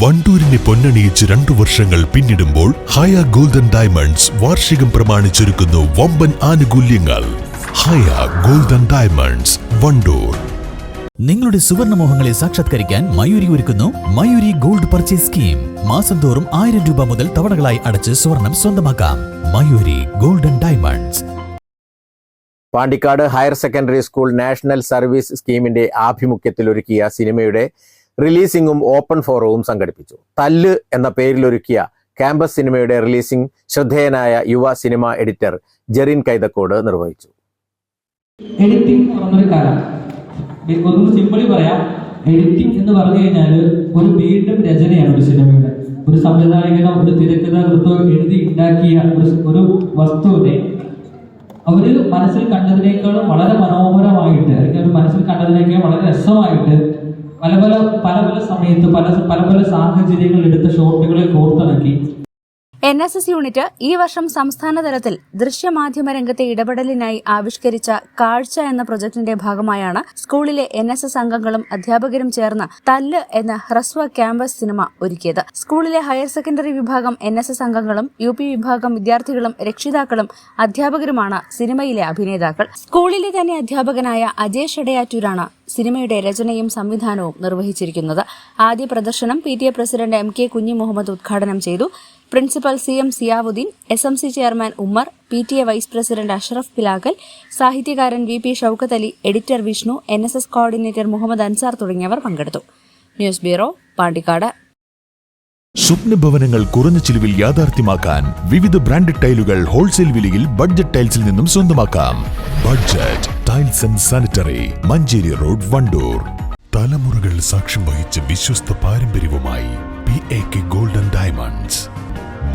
വണ്ടൂരിനെ പൊന്നണിയിച്ച് രണ്ടു വർഷങ്ങൾ പിന്നിടുമ്പോൾ ഹയ ഗോൾഡൻ ഡയമണ്ട്സ് വാർഷികം പ്രമാണിച്ചൊരുക്കുന്നു വമ്പൻ ആനുകൂല്യങ്ങൾ. Haya golden diamonds Wandoor. നിങ്ങളുടെ സുവർണമോഹങ്ങളെ സാക്ഷാത്കരിക്കാൻ മയൂരി ഒരുക്കുന്നു മയൂരി ഗോൾഡ് പർച്ചേസ് സ്കീം. മാസം തോറും ആയിരം രൂപ മുതൽ തവണകളായി അടച്ച് സ്വർണം സ്വന്തമാക്കാം. Mayuri golden diamonds. Pandikkad higher secondary school national service സ്കീമിന്റെ ആഭിമുഖ്യത്തിൽ ഒരുക്കിയ സിനിമയുടെ റിലീസിംഗും ഓപ്പൺ ഫോറവും സംഘടിപ്പിച്ചു. തല്ല് എന്ന പേരിലൊരുക്കിയ ക്യാമ്പസ് സിനിമയുടെ റിലീസിംഗ് ശ്രദ്ധേയനായ യുവ സിനിമ എഡിറ്റർ ജെറിൻ കൈതക്കോട് നിർവഹിച്ചു. എഡിറ്റിംഗ് പറഞ്ഞൊരു കാലം. ഒന്നും സിമ്പിളി പറയാം. എഡിറ്റിംഗ് എന്ന് പറഞ്ഞു കഴിഞ്ഞാൽ ഒരു വീണ്ടും രചനയാണ് ഒരു സിനിമയുടെ. ഒരു സംവിധായകനോ ഒരു തിരക്കഥാകൃത്തോ എഴുതി ഉണ്ടാക്കിയ ഒരു ഒരു വസ്തുവിനെ അവർ മനസ്സിൽ കണ്ടതിനേക്കാളും വളരെ മനോഹരമായിട്ട് അല്ലെങ്കിൽ അവർ മനസ്സിൽ കണ്ടതിനേക്കാൾ വളരെ രസമായിട്ട് പല പല പല പല സമയത്ത് പല പല പല സാഹചര്യങ്ങൾ എടുത്ത ഷോട്ടുകളെ കോർത്തിണക്കി എൻ എസ് എസ് യൂണിറ്റ് ഈ വർഷം സംസ്ഥാന തലത്തിൽ ദൃശ്യമാധ്യമ രംഗത്തെ ഇടപെടലിനായി ആവിഷ്കരിച്ച കാഴ്ച എന്ന പ്രൊജക്ടിന്റെ ഭാഗമായാണ് സ്കൂളിലെ എൻ എസ് എസ് അംഗങ്ങളും അധ്യാപകരും ചേർന്ന് തല്ല് എന്ന ഹ്രസ്വ ക്യാമ്പസ് സിനിമ ഒരുക്കിയത്. സ്കൂളിലെ ഹയർ സെക്കൻഡറി വിഭാഗം എൻ എസ് എസ് അംഗങ്ങളും യു പി വിഭാഗം വിദ്യാർത്ഥികളും രക്ഷിതാക്കളും അധ്യാപകരുമാണ് സിനിമയിലെ അഭിനേതാക്കൾ. സ്കൂളിലെ തന്നെ അധ്യാപകനായ അജയ് ഷെഡയാറ്റൂരാണ് സിനിമയുടെ രചനയും സംവിധാനവും നിർവഹിച്ചിരിക്കുന്നത്. ആദ്യ പ്രദർശനം P T A president M K Kunhi Muhammad ഉദ്ഘാടനം ചെയ്തു. Principal C M Ziyauddin S M C chairman Ummer P T A vice president Ashraf Pilagal സാഹിത്യകാരൻ V P Shoukath Ali editor Vishnu N S S coordinator Muhammad Ansar തുടങ്ങിയവർ പങ്കെടുത്തു. News bureau Pandikkad. സ്വപ്ന ഭവനങ്ങൾ കുറഞ്ഞ ചിലവിൽ യാഥാർത്ഥ്യമാക്കാൻ വിവിധ ബ്രാൻഡഡ് ടൈലുകൾ wholesale വിലയിൽ ബഡ്ജറ്റ് ടൈൽസിൽ നിന്നും സ്വന്തമാക്കാം. Budget tiles and sanitary Manjeri road Vandoor. തലമുറകൾ സാക്ഷ്യം വഹിച്ച വിശ്വസ്ത പാരമ്പര്യവുമായി P A K golden diamonds.